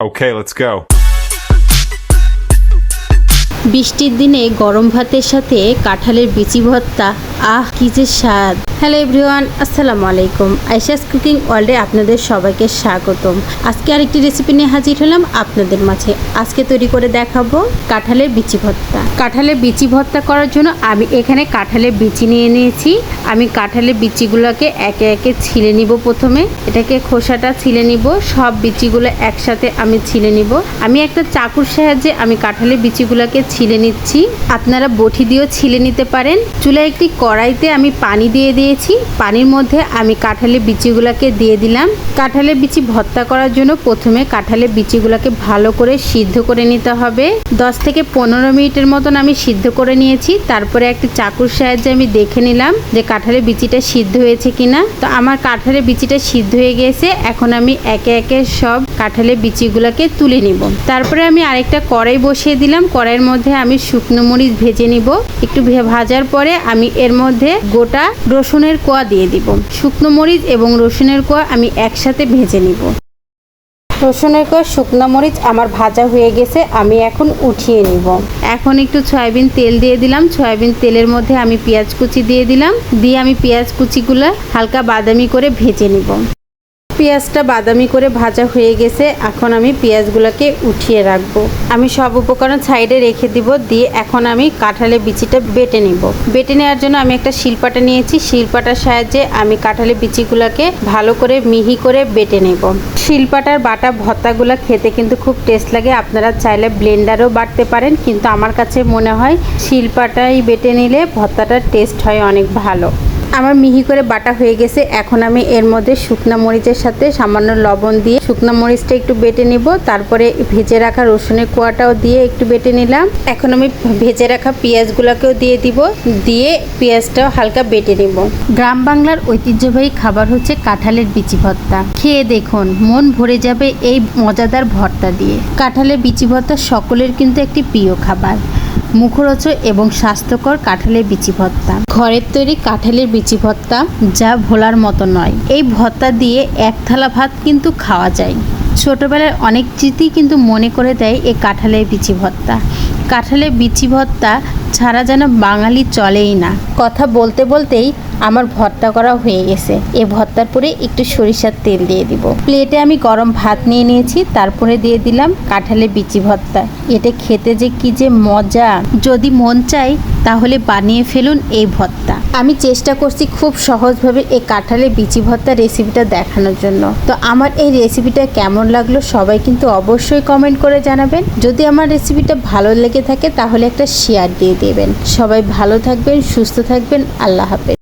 Okay, let's go. বৃষ্টির দিনে গরম ভাতের সাথে কাঁঠালের বিচি ভর্তা আহ, কি যে স্বাদ। হ্যালো এভরিওয়ান আসসালামু আলাইকুম। আইসাস কুকিং ওয়ার্ল্ডে আপনাদের সবাইকে স্বাগতম। আজকে আরেকটি রেসিপি নিয়ে হাজির হলাম আপনাদের মাঝে। আজকে তৈরি করে দেখাবো কাঁঠালের বিচি ভর্তা। কাঁঠালের বিচি ভর্তা করার জন্য আমি এখানে কাঁঠালের বিচি নিয়ে নিয়েছি। আমি কাঁঠালের বিচিগুলোকে একে একে ছিলে নিব প্রথমে। এটাকে খোসাটা ছিলে নিব। সব বিচিগুলো একসাথে আমি ছিলে নিব। আমি একটা চাকুর সাহায্যে আমি কাঁঠালের বিচিগুলোকে ছিলে নিচ্ছি। আপনারা বটি দিয়েও ছিলে নিতে পারেন। চুলায় একটি কড়াইতে আমি পানি দিয়ে দিয়েছি। পানির মধ্যে আমি কাঁঠালের বিচিগুলোকে দিয়ে দিলাম। কাঁঠালের বিচি ভর্তা করার জন্য প্রথমে কাঁঠালের বিচিগুলোকে ভালো করে সিদ্ধ করে নিতে হবে। দশ থেকে পনেরো মিনিটের মতন আমি সিদ্ধ করে নিয়েছি। তারপরে একটি চাকুর সাহায্যে আমি দেখে নিলাম যে কাঁঠালের বিচিটা সিদ্ধ হয়েছে কিনা। তো আমার কাঁঠালের বিচিটা সিদ্ধ হয়ে গেছে। এখন আমি একে একে সব কাঁঠালের বিচিগুলোকে তুলে নিব। তারপরে আমি আরেকটা কড়াই বসিয়ে দিলাম। কড়াইয়ের মধ্যে আমি শুকনো মরিচ ভেজে নিব। একটু ভাজার পরে আমি এর মধ্যে গোটা রসুনের কোয়া দিয়ে দিব। শুকনো মরিচ এবং রসুনের কোয়া আমি একসাথে ভেজে নিব। রসুনের কোয়া, শুকনো মরিচ আমার ভাজা হয়ে গেছে, আমি এখন উঠিয়ে নিব। এখন একটু সয়াবিন তেল দিয়ে দিলাম। সয়াবিন তেলের মধ্যে আমি পেঁয়াজ কুচি দিয়ে দিলাম। দিয়ে আমি পেঁয়াজ কুচিগুলো হালকা বাদামি করে ভেজে নিব। পেঁয়াজটা বাদামি করে ভাজা হয়ে গেছে, এখন আমি পেঁয়াজগুলোকে উঠিয়ে রাখব। আমি সব উপকরণ সাইডে রেখে দিব, দিয়ে এখন আমি কাঁঠালের বিচিটা বেটে নিব। বেটে নেওয়ার জন্য আমি একটা শিলপাটা নিয়েছি, শিলপাটার সাহায্যে আমি কাঁঠালের বিচিগুলোকে ভালো করে মিহি করে বেটে নেব। শিলপাটার বাটা ভর্তাগুলো খেতে কিন্তু খুব টেস্ট লাগে, আপনারা চাইলে ব্লেন্ডারও বাটতে পারেন, কিন্তু আমার কাছে মনে হয় শিলপাটাই বেটে নিলে ভর্তাটার টেস্ট হয় অনেক ভালো। আমার মিহি করে বাটা হয়ে গেছে। এখন আমি এর মধ্যে শুকনা মরিচের সাথে সামান্য লবণ দিয়ে শুকনা মরিচটা একটু বেটে নিব। তারপরে ভেজে রাখা রসুনের কোয়াটাও দিয়ে একটু বেটে নিলাম। এখন আমি ভেজে রাখা পেঁয়াজগুলোকেও দিয়ে দিব। দিয়ে পেঁয়াজটাও হালকা বেটে নিব। গ্রাম বাংলার ঐতিহ্যবাহী খাবার হচ্ছে কাঁঠালের বিচি ভর্তা। খেয়ে দেখুন, মন ভরে যাবে এই মজাদার ভর্তা দিয়ে। কাঁঠালের বিচি ভর্তা সকলের কিন্তু একটি প্রিয় খাবার। মুখরোচক এবং স্বাস্থ্যকর কাঁঠালের বিচি ভত্তা ঘরের তৈরি কাঁঠালের বিচি ভত্তা যা ভোলার মতো নয়। এই ভত্তা দিয়ে এক থালা ভাত কিন্তু খাওয়া যায়। ছোটবেলার অনেক স্মৃতি কিন্তু মনে করে দেয় এই কাঁঠালের বিচি ভত্তা কাঁঠালের বিচি ভর্তা ছাড়া যেন বাঙালি চলেই না। কথা বলতে বলতেই আমার ভর্তা করা হয়ে গেছে। এ ভর্তার পরে একটু সরিষার তেল দিয়ে দিব। প্লেটে আমি গরম ভাত নিয়ে নিয়েছি, তারপরে দিয়ে দিলাম কাঁঠালের বিচি ভর্তা। এটা খেতে যে কি যে মজা! যদি মন চাই তাহলে বানিয়ে ফেলুন এই ভর্তা। আমি চেষ্টা করছি খুব সহজভাবে এই কাঁঠালের বিচি ভর্তা রেসিপিটা দেখানোর জন্য। তো আমার এই রেসিপিটা কেমন লাগল সবাই কিন্তু অবশ্যই কমেন্ট করে জানাবেন। যদি আমার রেসিপিটা ভালো লেগে থাকে তাহলে একটা শেয়ার দিয়ে দেবেন। সবাই ভালো থাকবেন, সুস্থ থাকবেন, আল্লাহ হাফেজ।